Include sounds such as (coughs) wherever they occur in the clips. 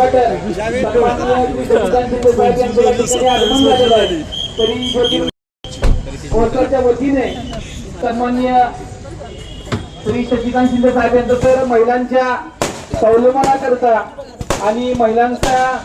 उद्घाटन सन्माननीय तरी वतीने श्री शशिकांत शिंदे साहेब यांचं तर महिलांच्या संलग्नाकरता आणि महिलांचा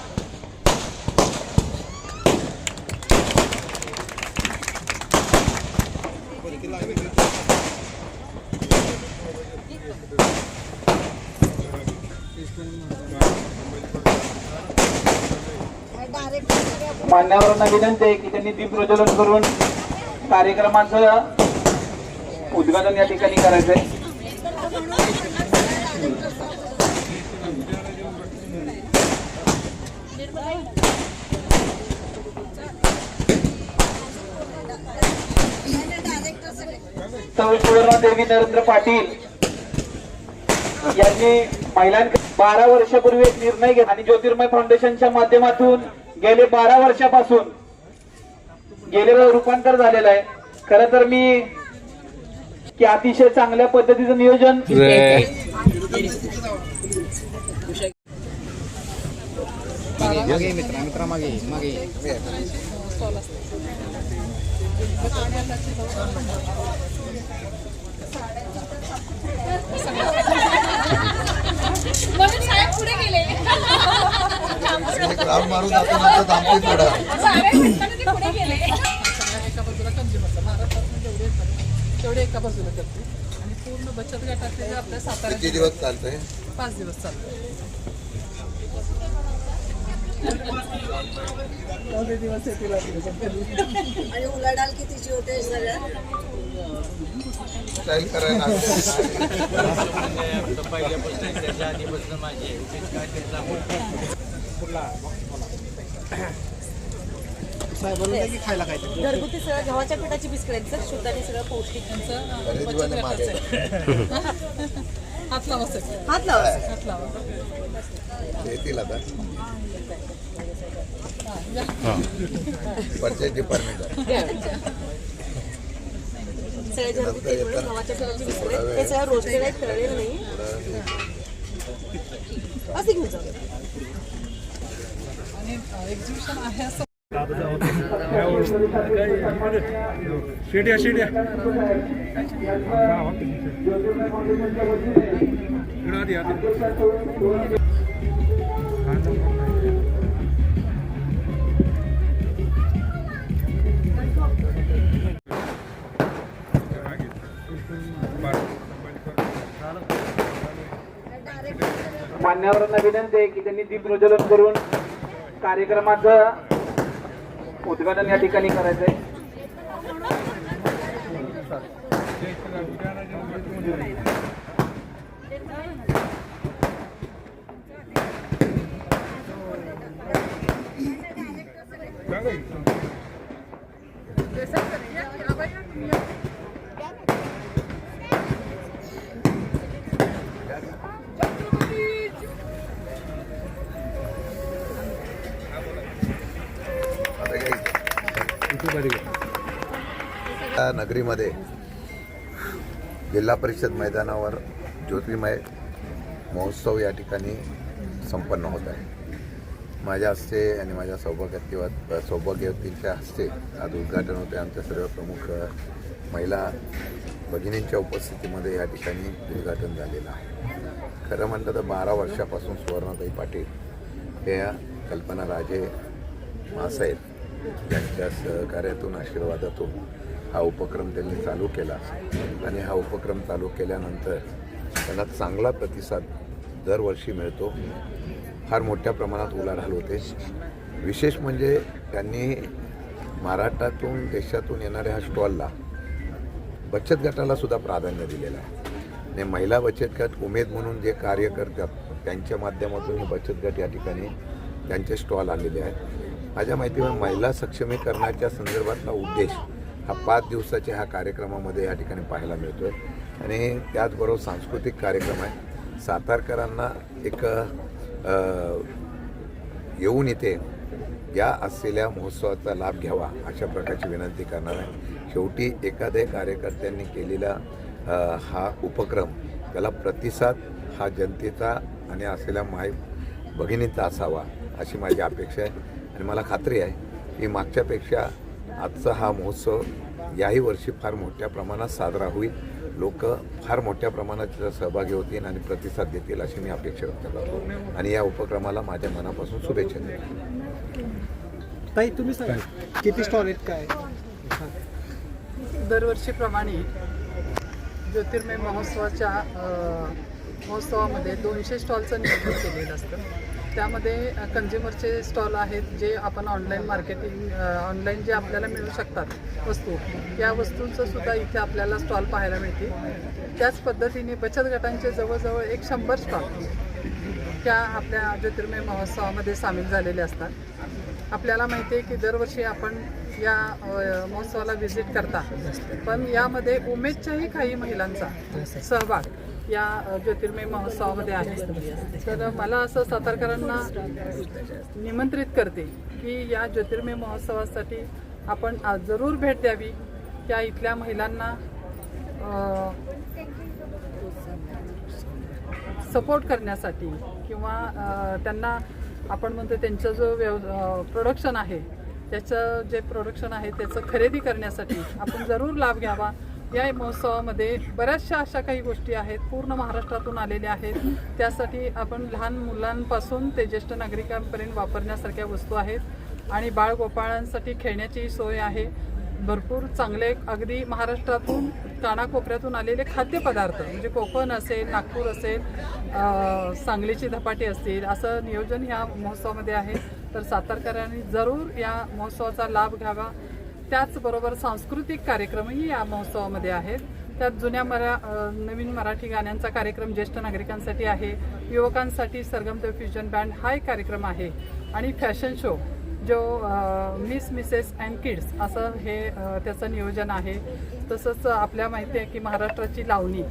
मान्यवरांना विनंती आहे की त्यांनी दीप प्रज्वलन करून कार्यक्रमाचं उद्घाटन या ठिकाणी करायचंय. सौ सुवर्ण देवी नरेंद्र पाटील यांनी महिलांकडे बारा वर्षापूर्वी एक निर्णय घेतला आणि ज्योतिर्मय फाउंडेशनच्या माध्यमातून गेले बारा वर्षापासून गेलेलं रूपांतर झालेलं आहे. खर तर मी की अतिशय चांगल्या पद्धतीचं नियोजन मित्रा मित्रा मागे मागे म्हणून साहेब पुढे गेले राऊंड मारून जातो नंतर थांबते थोडा साहेब म्हणताना ते पुढे गेले एका बाजूला कंझ्युमरचा महाराष्ट्रात जेवढे येतात तेवढे एका बाजूला करते आणि पूर्ण बचत जे आपल्या सातारा किती दिवस चालतंय पाच दिवस चालतो चौदा दिवस येतील. आणि उलाढाल कितीची होते सगळ्यात स्टाईल करायला (coughs) घरगुती सगळं गव्हाच्या पिठाची बिस्किट आहेत सर शुद्ध आणि सगळं पौष्टिक मागे (laughs) हात लावा सगळं हात लावा. हात लावा. येतील आता परचेस डिपार्टमेंट सगळे घरगुती म्हणून गव्हाच्या पिठाची बिस्किट आहेत. ते सगळं रोस्टेड आहेत तळलेलं नाही? असं घेऊन जाऊ एक्झिबिशन आहे असं. शेड्या शेड्या आधी आधी मान्यवरांना विनंती आहे की त्यांनी दीप प्रज्वलन करून कार्यक्रमाचं उद्घाटन या ठिकाणी करायचंय. या नगरीमध्ये जिल्हा परिषद मैदानावर ज्योतिर्मय महोत्सव या ठिकाणी संपन्न होत आहे. माझ्या हस्ते आणि माझ्या सौभाग्यवती सौभाग्यवतींच्या हस्ते आज उद्घाटन होते आमच्या सर्व प्रमुख महिला भगिनींच्या उपस्थितीमध्ये या ठिकाणी उद्घाटन झालेलं आहे. खरं म्हटलं तर बारा वर्षापासून सुवर्णाताई पाटील या कल्पना राजे मासाहेब त्यांच्या सहकार्यातून आशीर्वादातून हा उपक्रम त्यांनी चालू केला. आणि हा उपक्रम चालू केल्यानंतर त्यांना चांगला प्रतिसाद दरवर्षी मिळतो. फार मोठ्या प्रमाणात उलाढाल होते. विशेष म्हणजे त्यांनी महाराष्ट्रातून देशातून येणाऱ्या ह्या स्टॉलला बचत गटाला सुद्धा प्राधान्य दिलेलं आहे. आणि महिला बचत गट उमेद म्हणून जे कार्य करतात त्यांच्या माध्यमातून हे बचत गट या ठिकाणी त्यांचे स्टॉल आलेले आहेत. माझ्या माहितीवर महिला सक्षमीकरणाच्या संदर्भातला उद्देश हा पाच दिवसाच्या ह्या कार्यक्रमामध्ये या ठिकाणी पाहायला मिळतोय. आणि त्याचबरोबर सांस्कृतिक कार्यक्रम आहे. सातारकरांना एक येऊन इथे या असलेल्या महोत्सवाचा लाभ घ्यावा अशा प्रकारची विनंती करणार आहे. शेवटी एखाद्या कार्यकर्त्यांनी केलेला हा उपक्रम त्याला प्रतिसाद हा जनतेचा आणि असलेल्या माय भगिनीचा असावा. अशी माझी अपेक्षा आहे. आणि मला खात्री आहे की मागच्यापेक्षा आजचा हा महोत्सव याही वर्षी फार मोठ्या प्रमाणात साजरा होईल. लोक फार मोठ्या प्रमाणात त्याच्यात सहभागी होतील आणि प्रतिसाद देतील अशी मी अपेक्षा व्यक्त करतो. आणि या उपक्रमाला माझ्या मनापासून शुभेच्छा देतो. ताई तुम्ही सांगा किती स्टॉल आहेत काय? दरवर्षीप्रमाणे ज्योतिर्मय महोत्सवाच्या महोत्सवामध्ये दोनशे स्टॉलचं नियोजन केलेलं असतं. त्यामध्ये कन्झ्युमरचे स्टॉल आहेत जे आपण ऑनलाईन मार्केटिंग ऑनलाईन जे आपल्याला मिळू शकतात वस्तू या वस्तूंचं सुद्धा इथे आपल्याला स्टॉल पाहायला मिळतील. त्याच पद्धतीने बचत गटांचे जवळजवळ एक शंभर स्टॉल त्या आपल्या ज्योतिर्मय महोत्सवामध्ये सामील झालेले असतात. आपल्याला माहिती आहे की दरवर्षी आपण या महोत्सवाला व्हिजिट करता. पण यामध्ये उमेदच्याही काही महिलांचा सहभाग या ज्योतिर्मय महोत्सवामध्ये आहे. तर मला असं सातारकरांना निमंत्रित करते की या ज्योतिर्मय महोत्सवासाठी आपण जरूर भेट द्यावी. या इथल्या महिलांना सपोर्ट करण्यासाठी किंवा त्यांना आपण म्हणतो त्यांचं जो व्यव प्रोडक्शन आहे त्याचं जे प्रोडक्शन आहे त्याचं खरेदी करण्यासाठी आपण जरूर लाभ घ्यावा. या महोत्सवामध्ये बऱ्याचशा अशा काही गोष्टी आहेत पूर्ण महाराष्ट्रातून आलेल्या आहेत. त्यासाठी आपण लहान मुलांपासून ते ज्येष्ठ नागरिकांपर्यंत वापरण्यासारख्या वस्तू आहेत आणि बाळगोपाळांसाठी खेळण्याची सोय आहे. भरपूर चांगले अगदी महाराष्ट्रातून कानाकोपऱ्यातून आलेले खाद्यपदार्थ म्हणजे कोकण असेल नागपूर असेल सांगलीची धपाटी असतील असं नियोजन ह्या महोत्सवामध्ये आहे. तर सातारकरांनी जरूर या महोत्सवाचा लाभ घ्यावा. त्याचबरोबर सांस्कृतिक कार्यक्रमही या महोत्सवामध्ये आहेत. त्यात जुन्या मरा नवीन मराठी गाण्यांचा कार्यक्रम ज्येष्ठ नागरिकांसाठी आहे. युवकांसाठी सरगम द फ्युजन बँड हा एक कार्यक्रम आहे. आणि फॅशन शो जो मिस मिसेस अँड किड्स असं हे त्याचं नियोजन आहे. तसंच आपल्या माहिती आहे की महाराष्ट्राची लावणी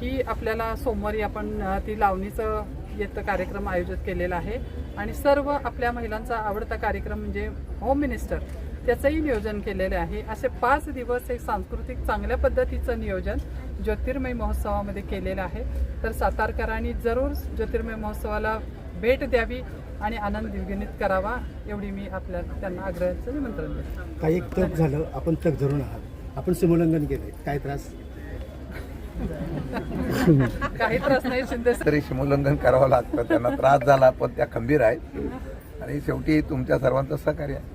ही आपल्याला सोमवारी आपण ती लावणीचं येतं कार्यक्रम आयोजित केलेला आहे. आणि सर्व आपल्या महिलांचा आवडता कार्यक्रम म्हणजे होम मिनिस्टर त्याचंही नियोजन केलेलं आहे. असे पाच दिवस एक सांस्कृतिक चांगल्या पद्धतीचं नियोजन ज्योतिर्मय महोत्सवामध्ये केलेलं आहे. तर सातारकरांनी जरूर ज्योतिर्मय महोत्सवाला भेट द्यावी आणि आनंद द्विगुणित करावा एवढी मी आपल्या त्यांना आग्रहाचं निमंत्रण देतो. काही एक झालं आपण तक धरून आहात. आपण सीमोल्लंघन केलंय. काय त्रास? काही त्रास नाही शिंदे तरी सीमोल्लंघन करावं लागतं त्यांना त्रास झाला पण त्या खंबीर आहेत. आणि शेवटी तुमच्या सर्वांचं सहकार्य आहे.